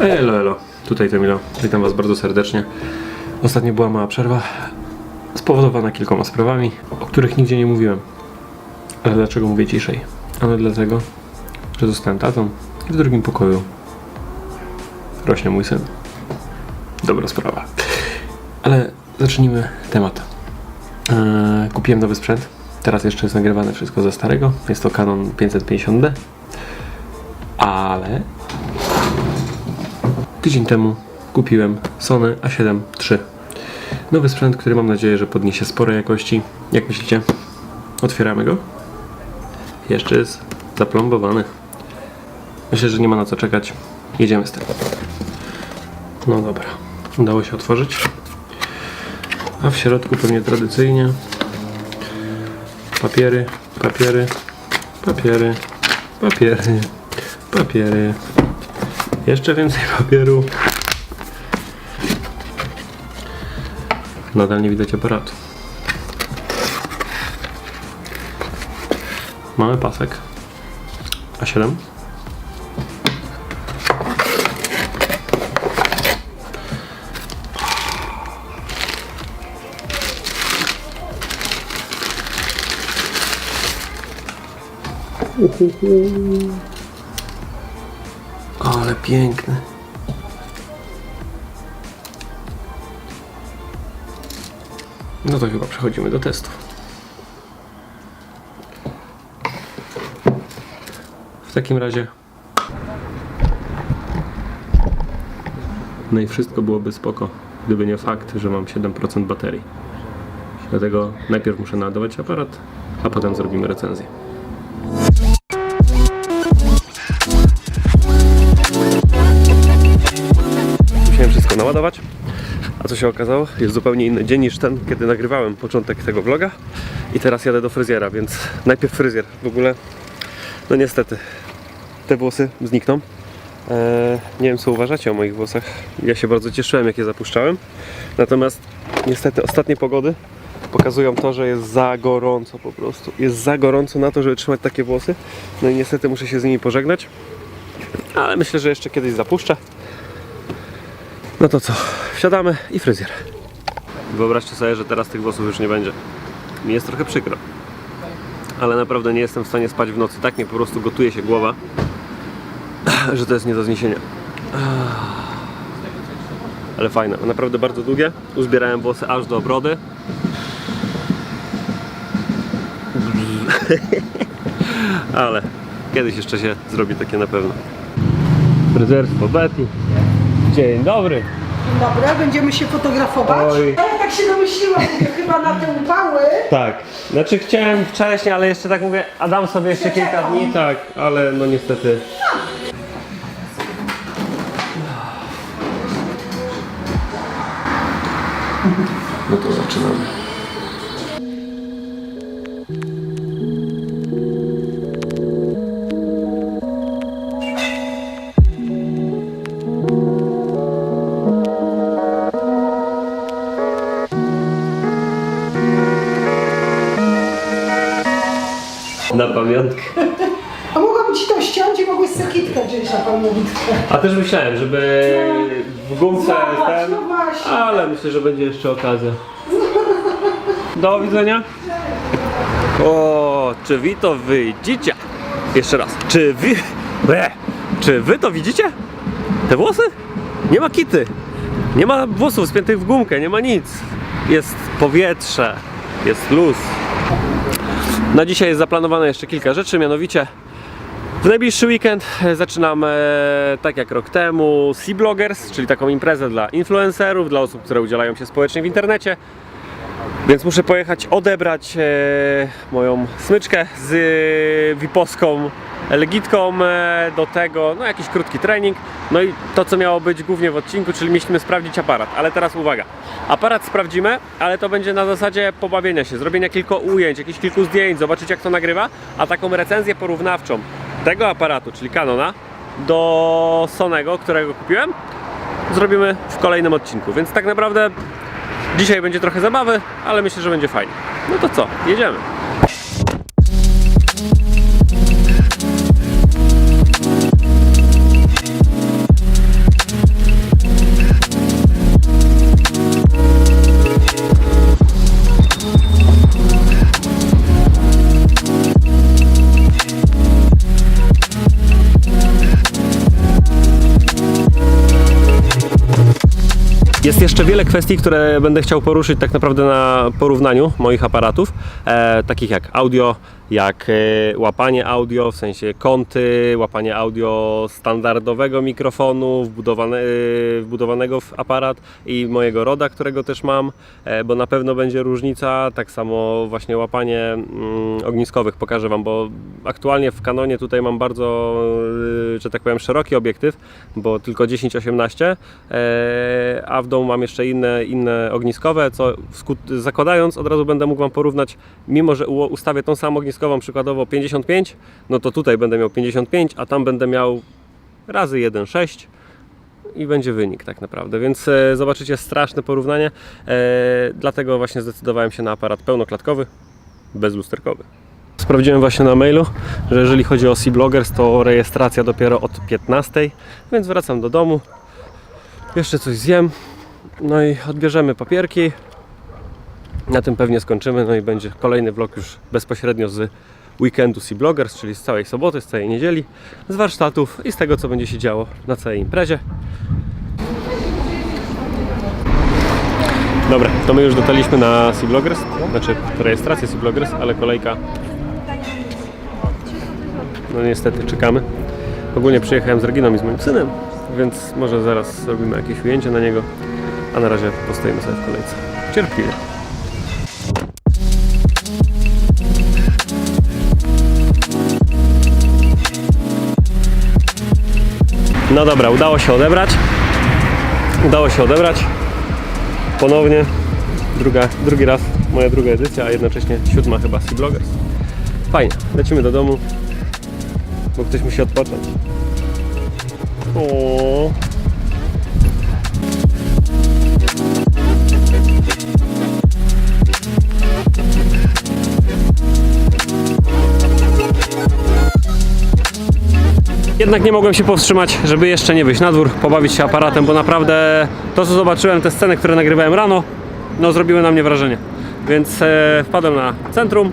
Elo, elo. Tutaj Temilo. Witam Was bardzo serdecznie. Ostatnio była mała przerwa, spowodowana kilkoma sprawami, o których nigdzie nie mówiłem. Ale dlaczego mówię ciszej? Ano dlatego, że zostałem tatą i w drugim pokoju rośnie mój syn. Dobra sprawa. Ale zacznijmy temat. Eee, kupiłem nowy sprzęt. Teraz jeszcze jest nagrywane wszystko ze starego. Jest to Canon 550D. Ale Tydzień temu kupiłem Sony A7 III. Nowy sprzęt, który mam nadzieję, że podniesie spore jakości. Jak myślicie? Otwieramy go. Jeszcze jest zaplombowany. Myślę, że nie ma na co czekać. Jedziemy z tym. No dobra. Udało się otworzyć. A w środku pewnie tradycyjnie papiery, papiery, papiery, papiery, papiery. Jeszcze więcej papieru. Nadal nie widać aparatu. Mamy pasek. A7. Ale piękny. No to chyba przechodzimy do testu. W takim razie. No i wszystko byłoby spoko, gdyby nie fakt, że mam 7% baterii. Dlatego najpierw muszę naładować aparat, a potem zrobimy recenzję. Naładować. A co się okazało? Jest zupełnie inny dzień niż ten, kiedy nagrywałem początek tego vloga. I teraz jadę do fryzjera, więc najpierw fryzjer. W ogóle, no niestety, te włosy znikną. Eee, nie wiem co uważacie o moich włosach. Ja się bardzo cieszyłem jak je zapuszczałem. Natomiast niestety ostatnie pogody pokazują to, że jest za gorąco po prostu. Jest za gorąco na to, żeby trzymać takie włosy. No i niestety muszę się z nimi pożegnać. Ale myślę, że jeszcze kiedyś zapuszczę. No to co? Wsiadamy i fryzjer. Wyobraźcie sobie, że teraz tych włosów już nie będzie. Mi jest trochę przykro. Ale naprawdę nie jestem w stanie spać w nocy. Tak mnie po prostu gotuje się głowa, że to jest nie do zniesienia. Ale fajne. Naprawdę bardzo długie. Uzbierałem włosy aż do brody. Ale kiedyś jeszcze się zrobi takie na pewno. Fryzjerstwo Betty. Dzień dobry. Dzień dobry, będziemy się fotografować. Oj. A ja tak się domyśliłam, mówię, chyba na te upały. Tak. Znaczy chciałem wcześniej, ale jeszcze tak mówię, a dam sobie jeszcze kilka dni. Tak, ale no niestety. No to zaczynamy. Na pamiątkę. A mogłabym ci to ściąć i mogłeś sobie kitkę wziąć na pamiątkę. A też myślałem, żeby w gumce Zobacz, ten, no właśnie. ale myślę, że będzie jeszcze okazja. Do widzenia. O, czy wy to widzicie? Jeszcze raz. Czy wy... Ble. Czy wy to widzicie? Te włosy? Nie ma kity. Nie ma włosów spiętych w gumkę, nie ma nic. Jest powietrze, jest luz. Na dzisiaj jest zaplanowane jeszcze kilka rzeczy, mianowicie w najbliższy weekend e, zaczynam, e, tak jak rok temu, Sea Bloggers, czyli taką imprezę dla influencerów, dla osób, które udzielają się społecznie w internecie. Więc muszę pojechać odebrać e, moją smyczkę z e, Wiposką Legitką e, do tego, no jakiś krótki trening. No i to, co miało być głównie w odcinku, czyli mieliśmy sprawdzić aparat. Ale teraz uwaga, aparat sprawdzimy, ale to będzie na zasadzie pobawienia się, zrobienia kilku ujęć, jakichś kilku zdjęć, zobaczyć jak to nagrywa, a taką recenzję porównawczą tego aparatu, czyli Canona, do Sonego, którego kupiłem, zrobimy w kolejnym odcinku. Więc tak naprawdę Dzisiaj będzie trochę zabawy, ale myślę, że będzie fajnie. No to co, jedziemy. Jeszcze wiele kwestii, które będę chciał poruszyć tak naprawdę na porównaniu moich aparatów, e, takich jak audio, jak e, łapanie audio, w sensie kąty, łapanie audio standardowego mikrofonu wbudowane, e, wbudowanego w aparat i mojego RODA, którego też mam, e, bo na pewno będzie różnica, tak samo właśnie łapanie mm, ogniskowych. Pokażę Wam, bo aktualnie w Canonie tutaj mam bardzo, że tak powiem, szeroki obiektyw, bo tylko 10-18, e, a w domu mam jeszcze inne, inne ogniskowe, co zakładając od razu będę mógł Wam porównać, mimo że ustawię tą samą ogniskową przykładowo 55, no to tutaj będę miał 55, a tam będę miał razy 1,6 i będzie wynik tak naprawdę, więc e, zobaczycie straszne porównanie, e, dlatego właśnie zdecydowałem się na aparat pełnoklatkowy, bezlusterkowy. Sprawdziłem właśnie na mailu, że jeżeli chodzi o C-Bloggers, to rejestracja dopiero od 15, więc wracam do domu, jeszcze coś zjem, no i odbierzemy papierki. Na tym pewnie skończymy, no i będzie kolejny vlog już bezpośrednio z weekendu Sea Bloggers, czyli z całej soboty, z całej niedzieli, z warsztatów i z tego, co będzie się działo na całej imprezie. Dobra, to my już dotarliśmy na Sea Bloggers, znaczy rejestrację Sea Bloggers, ale kolejka. No niestety czekamy. Ogólnie przyjechałem z Reginą i z moim synem, więc może zaraz zrobimy jakieś ujęcie na niego, a na razie postoimy sobie w kolejce. Cierpliwie. No dobra, udało się odebrać. Udało się odebrać. Ponownie. Druga, drugi raz moja druga edycja, a jednocześnie siódma chyba Sea Bloggers. Fajnie, lecimy do domu, bo ktoś musi odpocząć. O. Jednak nie mogłem się powstrzymać, żeby jeszcze nie wyjść na dwór, pobawić się aparatem, bo naprawdę to co zobaczyłem, te sceny, które nagrywałem rano, no zrobiły na mnie wrażenie. Więc e, wpadłem na centrum,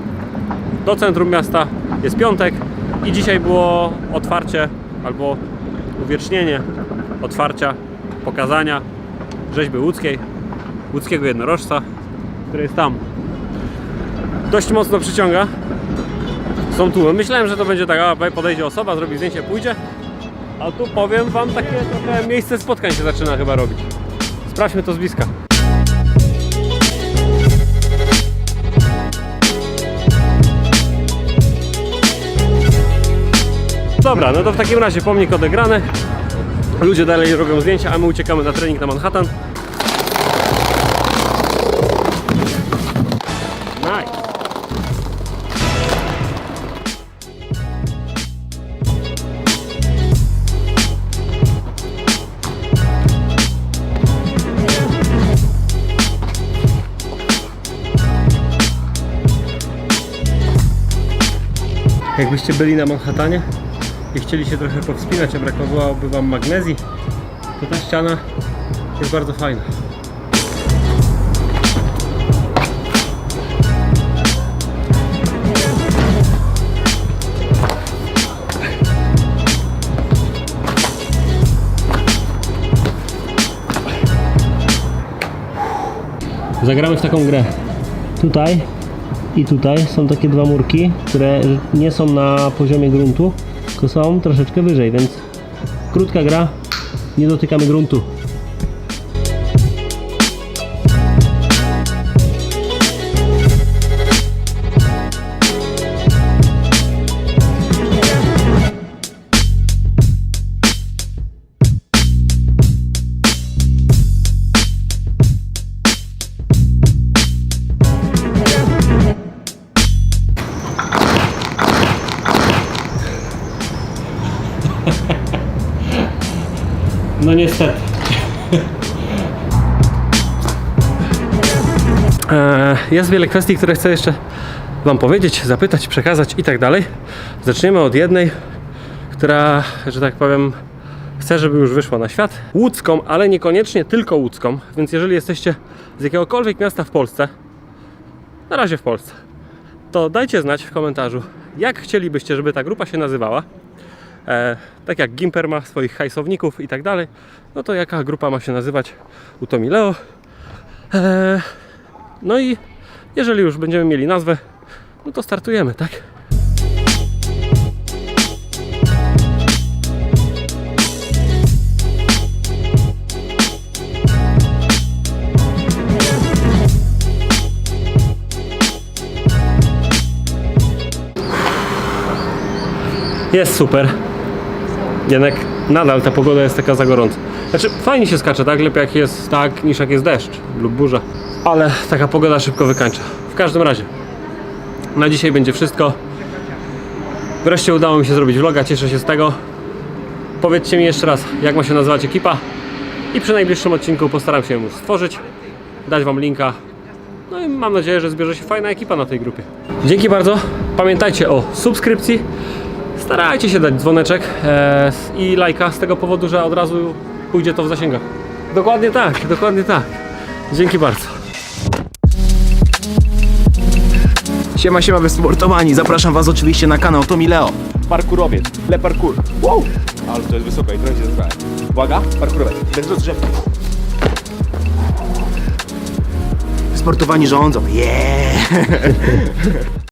do centrum miasta, jest piątek i dzisiaj było otwarcie albo uwiecznienie otwarcia, pokazania rzeźby łódzkiej, łódzkiego jednorożca, który jest tam. Dość mocno przyciąga, są tłumy. Myślałem, że to będzie tak, a podejdzie osoba, zrobi zdjęcie, pójdzie. A tu powiem wam, takie trochę miejsce spotkań się zaczyna chyba robić. Sprawdźmy to z bliska. Dobra, no to w takim razie pomnik odegrany. Ludzie dalej robią zdjęcia, a my uciekamy na trening na Manhattan. Jakbyście byli na Manhattanie i chcieli się trochę powspinać, a brakowałoby Wam magnezji, to ta ściana jest bardzo fajna. Zagramy w taką grę. Tutaj i tutaj są takie dwa murki, które nie są na poziomie gruntu, tylko są troszeczkę wyżej, więc krótka gra, nie dotykamy gruntu. Niestety. E, Jest wiele kwestii, które chcę jeszcze Wam powiedzieć, zapytać, przekazać i tak dalej. Zaczniemy od jednej, która, że tak powiem, chcę, żeby już wyszła na świat. Łódzką, ale niekoniecznie tylko łódzką, więc jeżeli jesteście z jakiegokolwiek miasta w Polsce, na razie w Polsce, to dajcie znać w komentarzu, jak chcielibyście, żeby ta grupa się nazywała. E, tak jak Gimper ma swoich hajsowników i tak dalej, no to jaka grupa ma się nazywać u Tomi Leo. E, no i jeżeli już będziemy mieli nazwę, no to startujemy, tak? Jest super. Jednak nadal ta pogoda jest taka za gorąca. Znaczy, fajnie się skacze, tak? Lepiej jak jest tak, niż jak jest deszcz lub burza. Ale taka pogoda szybko wykańcza. W każdym razie, na dzisiaj będzie wszystko. Wreszcie udało mi się zrobić vloga, cieszę się z tego. Powiedzcie mi jeszcze raz, jak ma się nazywać ekipa. I przy najbliższym odcinku postaram się ją stworzyć, dać Wam linka. No i mam nadzieję, że zbierze się fajna ekipa na tej grupie. Dzięki bardzo. Pamiętajcie o subskrypcji. Starajcie się dać dzwoneczek e, i lajka z tego powodu, że od razu pójdzie to w zasięgach. Dokładnie tak, dokładnie tak. Dzięki bardzo. Siema, siema wysportowani. Zapraszam was oczywiście na kanał Tomi Leo. Parkurowiec, le parkour. Wow! Ale to jest wysoko i trochę się zbrałem. Uwaga, parkurowiec, bez rozgrzewki. Sportowani rządzą, yeah!